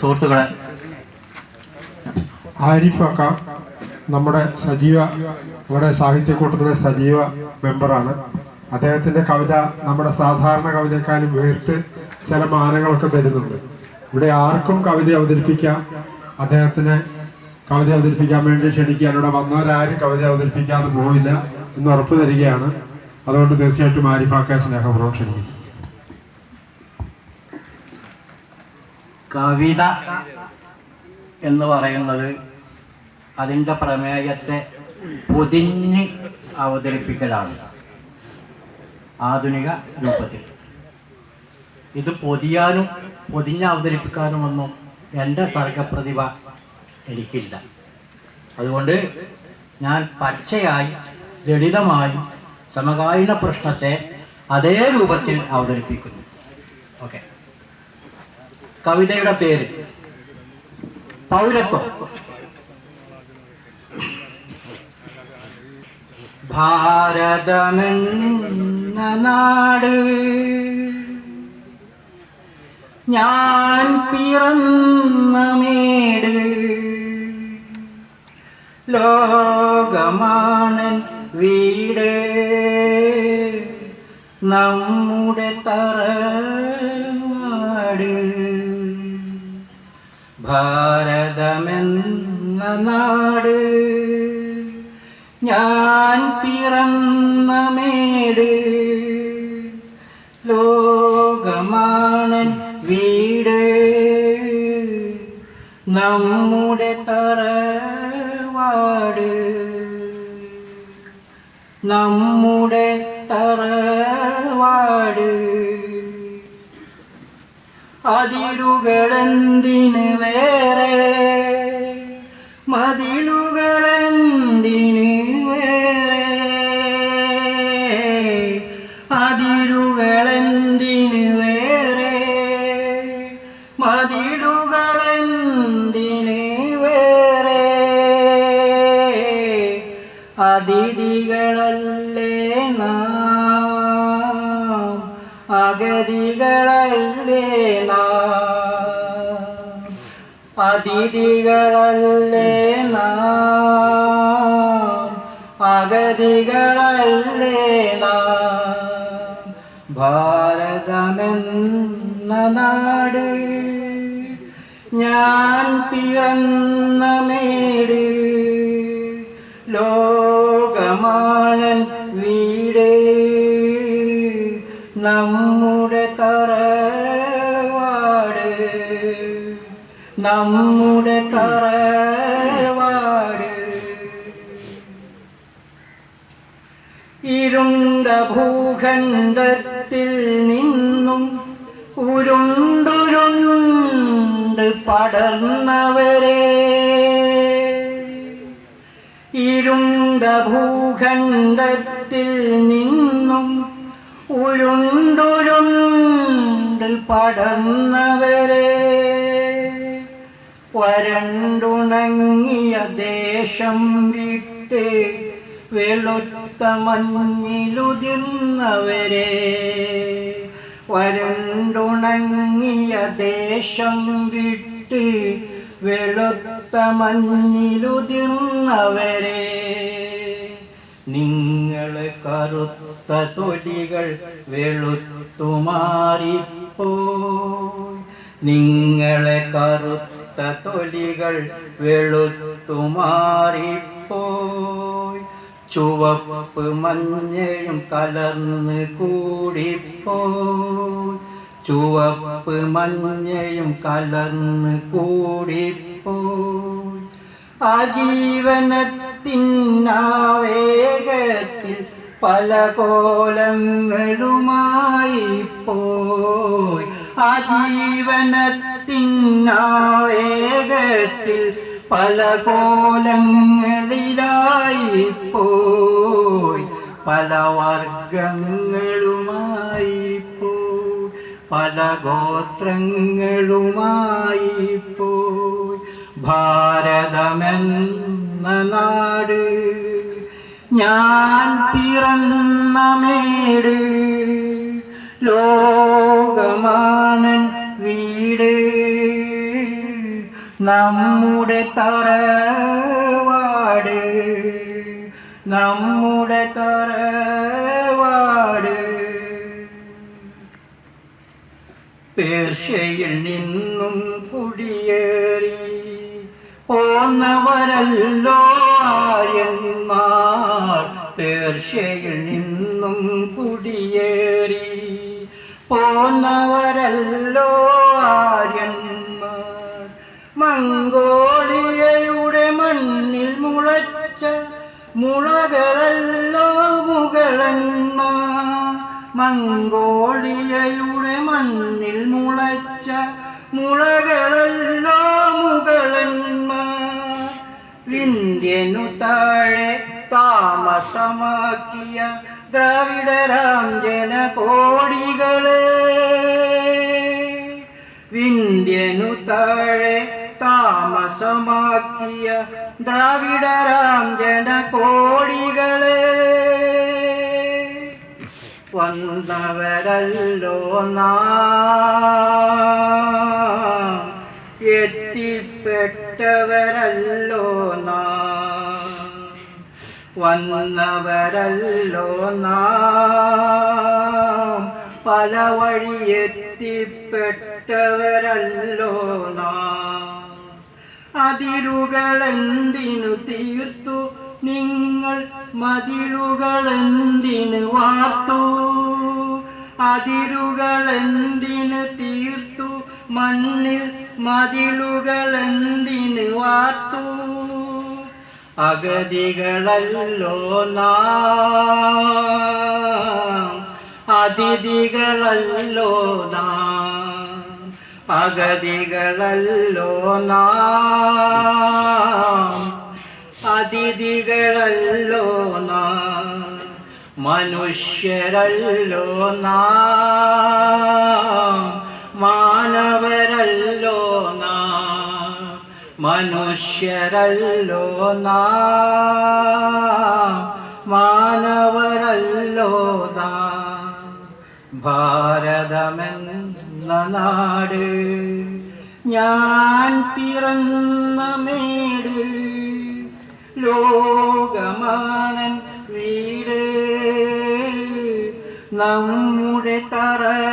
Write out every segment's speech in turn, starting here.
സുഹൃത്തുക്കളെ ആരിഫക്ക നമ്മുടെ സജീവ നമ്മുടെ സാഹിത്യക്കൂട്ടത്തിലെ സജീവ മെമ്പറാണ്. അദ്ദേഹത്തിന്റെ കവിത നമ്മുടെ സാധാരണ കവിതയെക്കാളും വേറിട്ട് ചില മാനങ്ങളൊക്കെ വരുന്നുണ്ട് ഇവിടെ ആർക്കും കവിത അവതരിപ്പിക്കാം അദ്ദേഹത്തിന് കവിത അവതരിപ്പിക്കാൻ വേണ്ടി ക്ഷണിക്കാൻ ഇവിടെ വന്നവരാരും കവിത അവതരിപ്പിക്കാതെ പോയില്ല എന്ന് ഉറപ്പ് തരികയാണ്. അതുകൊണ്ട് തീർച്ചയായിട്ടും ആരിഫാക്ക സ്നേഹപൂർവം ക്ഷണിക്കുന്നു. കവിത എന്ന് പറയുന്നത് അതിന്റെ പ്രമേയത്തെ പൊതിഞ്ഞ് അവതരിപ്പിക്കലാണ്. ആധുനിക രൂപത്തിൽ. ഇത് പൊതിയാനും പൊതിഞ്ഞ് അവതരിപ്പിക്കാനുമൊന്നും എന്റെ സർഗപ്രതിഭ എനിക്കില്ല. അതുകൊണ്ട് ഞാൻ പച്ചയായി ലളിതമായി സമകാലീന പ്രശ്നത്തെ അതേ രൂപത്തിൽ അവതരിപ്പിക്കുന്നു. ഓക്കെ. കവിതയുടെ പേര്. പൗരത്വം. ഭാരതമെന്ന നാട് ഞാൻ പിറന്ന മേട് ലോകമാണൻ വീട്. നമ്മുടെ തറവാട് ഭാരതമെന്ന നാട് ഞാൻ പിറന്ന മേട് ലോകമാണൻ വീട്. നമ്മുടെ തറവാട്. നമ്മുടെ അതിരുകളെന്തിന് വേറെ? മതിലുകളെന്തിന് അതിഥികളല്ലേ നാം അഗതികളല്ലേ നാം ഭാരതമെന്ന നാട് ഞാൻ പിറന്ന മേട് ലോകമാണൻ വീട്. നമ്മുടെ നമ്മുടെ തറവാട്. ഇരുണ്ട ഭൂഖണ്ഡത്തിൽ നിന്നും ഉരുണ്ടുരുണ്ട് പടർന്നവരെ. ഇരുണ്ട ഭൂഖണ്ഡത്തിൽ നിന്നും ഉരുണ്ടുരുണ്ട് പടർന്നവരെ. വരണ്ടുണങ്ങിയ ദേശം വിട്ട് വെളുത്ത മഞ്ഞിലുതിർന്നവരെ. വരണ്ടുണങ്ങിയ ദേശം വിട്ട് വെളുത്ത മഞ്ഞിലുതിർന്നവരെ. നിങ്ങൾ കറുത്ത തൊലികൾ വെളുത്തുമാറിപ്പോ നിങ്ങളെ കറുത്ത തൊലികൾ വെളുത്തുമാറിപ്പോയി. ചുവപ്പ് മഞ്ഞയും കലർന്ന് കൂടിപ്പോയി. ചുവപ്പ് മഞ്ഞയും കലർന്ന് കൂടിപ്പോയി. ആജീവനത്തിനാവേഗത്തിൽ പല കോലങ്ങളുമായി പോയി ആജീവനത്തിനാവേഗത്തിൽ പല കോലങ്ങളിലായി പോയി പല വർഗങ്ങളുമായി പോയി പല ഗോത്രങ്ങളുമായി പോയി ഭാരതമെന്ന നാട് ഞാൻ പിറന്ന മേട് ലോകമാണൻ നമ്മുടെ തറവാട് നമ്മുടെ തറവാട്. പേർഷ്യയിൽ നിന്നും കുടിയേറി പോന്നവരല്ലോ ആര്യന്മാർ. പേർഷ്യയിൽ നിന്നും കുടിയേറി പോന്നവരല്ലോ മുളകളല്ലോ മുകളന്മ മംഗോളിയയുടെ മണ്ണിൽ മുളച്ച മുളകളല്ലോ മുകളന്മ. വിന്ധ്യനു താഴെ താമസമാക്കിയ ദ്രാവിഡരാം ജനകോടികളെ വിന്ധ്യനു താഴെ താമസമാക്കിയ ദ്രാവിഡരാം ജനകോടികളെ. വന്നവരല്ലോ നാം. എത്തിപ്പെട്ടവരല്ലോ നാം. വന്നവരല്ലോ നാം. പല വഴിയെത്തിപ്പെട്ടവരല്ലോ നാം. അതിരുകളെന്തിനു തീർത്തു? നിങ്ങൾ മതിലുകളെന്തിനു വാർത്തു? അതിരുകളെന്തിനു തീർത്തു? മണ്ണിൽ മതിലുകളെന്തിനു വാർത്തു? അഗതികളല്ലോ നാം അതിഥികളല്ലോ നാം. അഗതികളല്ലോ നാം. അതിഥികളല്ലോ നാം. മനുഷ്യരല്ലോ നാം. മാനവരല്ലോ നാം. മനുഷ്യരല്ലോ നാം. മാനവരല്ലോ നാം. ഭാരതമെന്ന നാട്. ഞാൻ പിറന്ന മേട്. ലോകമാനൻ വീട്. നമ്മുടെ തറവാട്.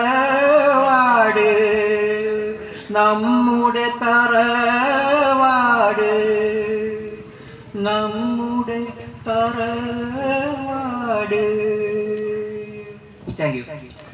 നമ്മുടെ തറവാട്